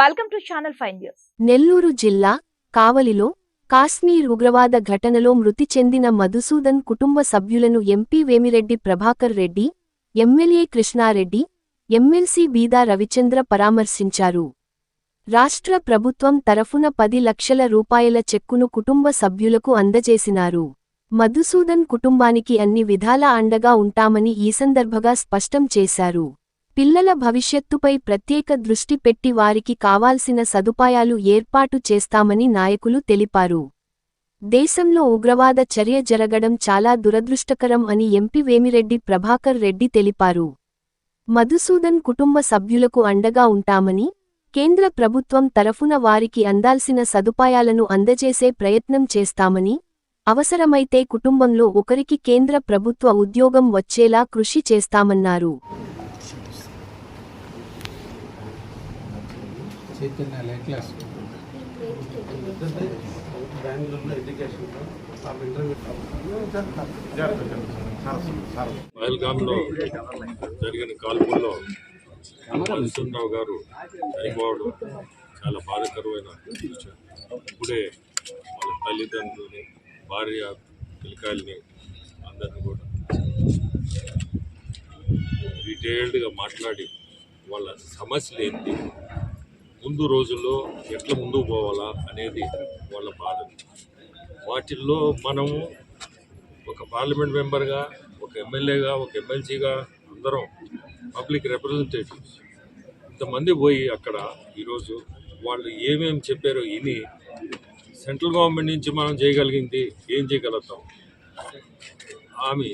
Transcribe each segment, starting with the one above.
Welcome to channel five news Nellore జిల్లా కావలిలో కాశ్మీర్ ఉగ్రవాద ఘటనలో మృతి చెందిన మధుసూదన్ కుటుంబ సభ్యులను MP Vemireddy Prabhakar Reddy MLA Krishnareddy MLC Beeda Ravichandra పరామర్శించారు. రాష్ట్ర ప్రభుత్వం తరఫున పది లక్షల రూపాయల చెక్కును కుటుంబ సభ్యులకు అందజేసినారు. మధుసూదన్ కుటుంబానికి అన్ని విధాల అండగా ఉంటామని ఈ సందర్భంగా స్పష్టం చేశారు. పిల్లల భవిష్యత్తుపై ప్రత్యేక దృష్టి పెట్టి వారికి కావాల్సిన సదుపాయాలు ఏర్పాటు చేస్తామని నాయకులు తెలిపారు. దేశంలో ఉగ్రవాద చర్య జరగడం చాలా దురదృష్టకరం అని ఎంపీ వేమిరెడ్డి ప్రభాకర్ రెడ్డి తెలిపారు. మధుసూదన్ కుటుంబ సభ్యులకు అండగా ఉంటామని కేంద్ర ప్రభుత్వం తరఫున వారికి అందాల్సిన సదుపాయాలను అందజేసే ప్రయత్నం చేస్తామని అవసరమైతే కుటుంబంలో ఒకరికి కేంద్ర ప్రభుత్వ ఉద్యోగం వచ్చేలా కృషి చేస్తామన్నారు. Chaitanya light class. ఎడ్యుకేషన్ పహల్గామ్లో జరిగిన కాల్పుల్లో మధుసూదనరావు గారు చనిపోవడం చాలా బాధకరమైన విషయం. ఇప్పుడే వాళ్ళ తల్లిదండ్రులని భార్య పిలకాయలని అందరిని కూడా డీటెయిల్డ్గా మాట్లాడి వాళ్ళ సమస్యలు ఏంటి ముందు రోజుల్లో ఎట్లా ముందుకు పోవాలా అనేది వాళ్ళ బాధ. వాటిల్లో మనము ఒక పార్లమెంట్ మెంబర్గా ఒక ఎమ్మెల్యేగా ఒక ఎమ్మెల్సీగా అందరం పబ్లిక్ రిప్రజెంటేటివ్స్. ఇంతమంది పోయి అక్కడ ఈరోజు వాళ్ళు ఏమేమి చెప్పారో విని సెంట్రల్ గవర్నమెంట్ నుంచి మనం చేయగలిగింది ఏం చేయగలుగుతాం? ఆమె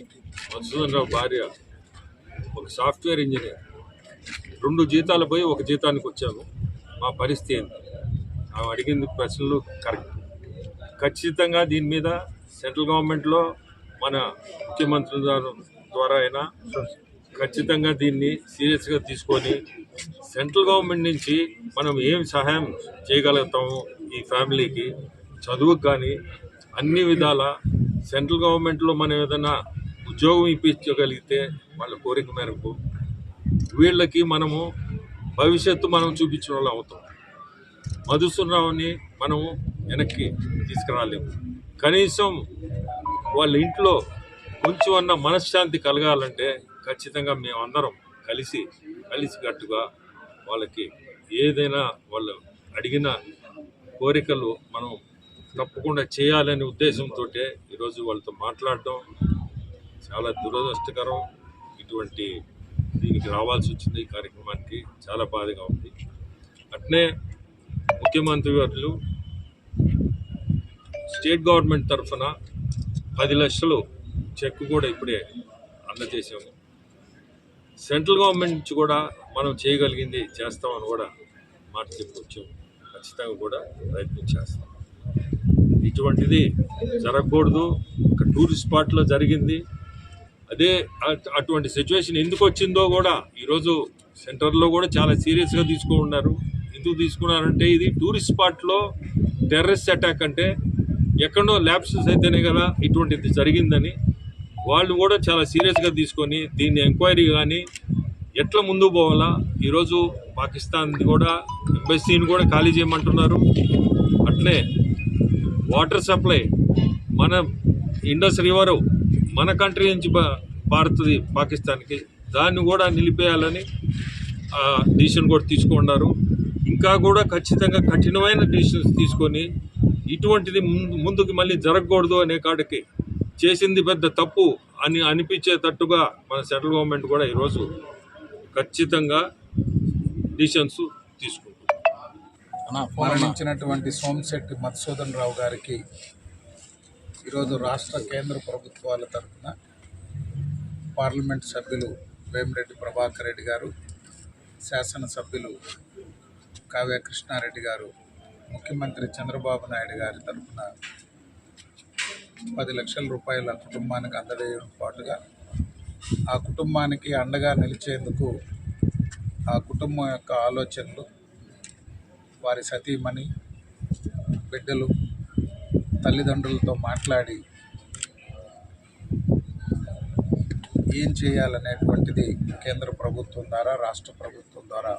మధుసూదన్ రావు భార్య ఒక సాఫ్ట్వేర్ ఇంజనీర్. రెండు జీతాలు పోయి ఒక జీతానికి వచ్చాము. మా పరిస్థితి ఏంటి ఆమె అడిగింది ప్రశ్నలు కరెక్ట్. ఖచ్చితంగా దీని మీద సెంట్రల్ గవర్నమెంట్లో మన ముఖ్యమంత్రి గారు ద్వారా అయినా ఖచ్చితంగా దీన్ని సీరియస్గా తీసుకొని సెంట్రల్ గవర్నమెంట్ నుంచి మనం ఏం సహాయం చేయగలుగుతాము ఈ ఫ్యామిలీకి చదువుకు కానీ అన్ని విధాల సెంట్రల్ గవర్నమెంట్లో మనం ఏదైనా ఉద్యోగం ఇప్పించగలిగితే వాళ్ళ కోరిక మేరకు వీళ్ళకి మనము భవిష్యత్తు మనం చూపించిన వాళ్ళు అవుతాం. మధుసూనరావుని మనం వెనక్కి తీసుకురాలేము. కనీసం వాళ్ళ ఇంట్లో కొంచెం అన్న మనశ్శాంతి కలగాలంటే ఖచ్చితంగా మేమందరం కలిసి కలిసికట్టుగా వాళ్ళకి ఏదైనా వాళ్ళు అడిగిన కోరికలు మనం తప్పకుండా చేయాలనే ఉద్దేశంతో ఈరోజు వాళ్ళతో మాట్లాడటం చాలా దురదృష్టకరం. ఇటువంటి దీనికి రావాల్సి వచ్చింది. ఈ కార్యక్రమానికి చాలా బాధగా ఉంది. అట్నే ముఖ్యమంత్రి గారు స్టేట్ గవర్నమెంట్ తరఫున పది లక్షలు చెక్ కూడా ఇప్పుడే అందజేసాము సెంట్రల్ గవర్నమెంట్ నుంచి కూడా మనం చేయగలిగింది చేస్తామని కూడా మాట చెప్పి ఖచ్చితంగా కూడా ప్రయత్నం చేస్తాం. ఇటువంటిది జరగకూడదు. ఒక టూరిస్ట్ స్పాట్లో జరిగింది. అదే అట్- అటువంటి సిచ్యువేషన్ ఎందుకు వచ్చిందో కూడా ఈరోజు సెంటర్లో కూడా చాలా సీరియస్గా తీసుకున్నారు ఎందుకు తీసుకున్నారంటే ఇది టూరిస్ట్ స్పాట్లో టెర్రరిస్ట్ అటాక్ అంటే ఎక్కడో ల్యాబ్సెస్ అయితేనే కదా ఇటువంటిది జరిగిందని వాళ్ళు కూడా చాలా సీరియస్గా తీసుకొని దీన్ని ఎంక్వైరీ కానీ ఎట్లా ముందుకు పోవాలా? ఈరోజు పాకిస్తాన్ కూడా ఎంబసీని కూడా ఖాళీ చేయమంటున్నారు. అట్లే వాటర్ సప్లై మన ఇండస్ రివర్ మన కంట్రీ నుంచి పారుతుంది పాకిస్తాన్కి దాన్ని కూడా నిలిపేయాలని డిసిషన్ కూడా తీసుకున్నారు. ఇంకా కూడా ఖచ్చితంగా కఠినమైన డిసిషన్స్ తీసుకొని ఇటువంటిది ముందు ముందుకు మళ్ళీ జరగకూడదు అనే కాడికి చేసింది పెద్ద తప్పు అని అనిపించేటట్టుగా మన సెంట్రల్ గవర్నమెంట్ కూడా ఈరోజు ఖచ్చితంగా డిసిషన్స్ తీసుకుంటుంది. మరణించినటువంటి సోమశెట్టి మధుసూదన్ రావు గారికి ఈరోజు రాష్ట్ర కేంద్ర ప్రభుత్వాల తరఫున పార్లమెంట్ సభ్యులు వేమిరెడ్డి ప్రభాకర్ రెడ్డి గారు శాసనసభ్యులు కావ్య కృష్ణారెడ్డి గారు ముఖ్యమంత్రి చంద్రబాబు నాయుడు గారి తరఫున పది లక్షల రూపాయల కుటుంబానికి అందజేయడం పాటుగా ఆ కుటుంబానికి అండగా నిలిచేందుకు ఆ కుటుంబం యొక్క ఆలోచనలు వారి సతీమణి బిడ్డలు తల్లిదండ్రులతో మాట్లాడి ఏం చేయాలనేటువంటిది కేంద్ర ప్రభుత్వం ద్వారా రాష్ట్ర ప్రభుత్వం ద్వారా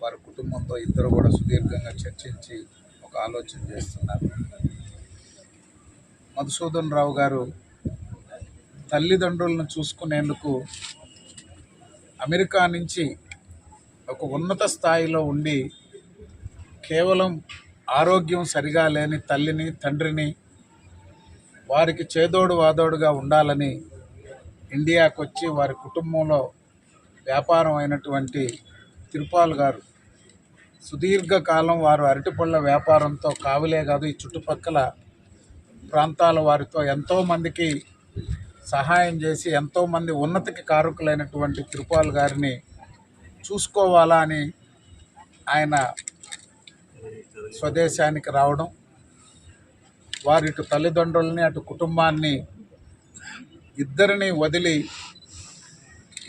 వారి కుటుంబంతో ఇద్దరు కూడా సుదీర్ఘంగా చర్చించి ఒక ఆలోచన చేస్తున్నారు. మధుసూదన్ రావు గారు తల్లిదండ్రులను చూసుకునేందుకు అమెరికా నుంచి ఒక ఉన్నత స్థాయిలో ఉండి కేవలం ఆరోగ్యం సరిగా లేని తల్లిని తండ్రిని వారికి చేదోడు వాదోడుగా ఉండాలని ఇండియాకు వచ్చి వారి కుటుంబంలో వ్యాపారం అయినటువంటి తిరుపాల్ గారు. సుదీర్ఘకాలం వారు అరటిపళ్ళ వ్యాపారంతో కావులే కాదు ఈ చుట్టుపక్కల ప్రాంతాల వారితో ఎంతోమందికి సహాయం చేసి ఎంతోమంది ఉన్నతికి కారకులైనటువంటి తిరుపాల్ గారిని చూసుకోవాలా అని ఆయన స్వదేశానికి రావడం వారి ఇటు తల్లిదండ్రులని అటు కుటుంబాన్ని ఇద్దరిని వదిలి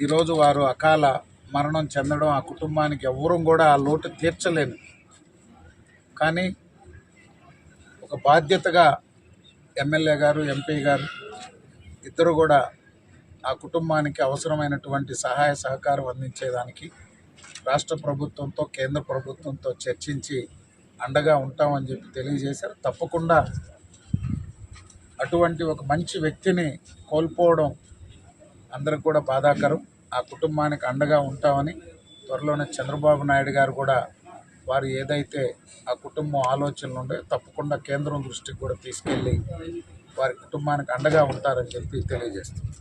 ఈరోజు వారు అకాల మరణం చెందడం ఆ కుటుంబానికి ఎవ్వరూ కూడా ఆ లోటు తీర్చలేను. కానీ ఒక బాధ్యతగా ఎమ్మెల్యే గారు ఎంపీ గారు ఇద్దరు కూడా ఆ కుటుంబానికి అవసరమైనటువంటి సహాయ సహకారం అందించేదానికి రాష్ట్ర ప్రభుత్వంతో కేంద్ర ప్రభుత్వంతో చర్చించి అండగా ఉంటామని చెప్పి తెలియజేశారు. తప్పకుండా అటువంటి ఒక మంచి వ్యక్తిని కోల్పోవడం అందరికి కూడా బాధాకరం. ఆ కుటుంబానికి అండగా ఉంటామని త్వరలోనే చంద్రబాబు నాయుడు గారు కూడా వారు ఏదైతే ఆ కుటుంబం ఆలోచనలు ఉండే తప్పకుండా కేంద్రం దృష్టికి కూడా తీసుకెళ్ళి వారి కుటుంబానికి అండగా ఉంటారని చెప్పి తెలియజేస్తుంది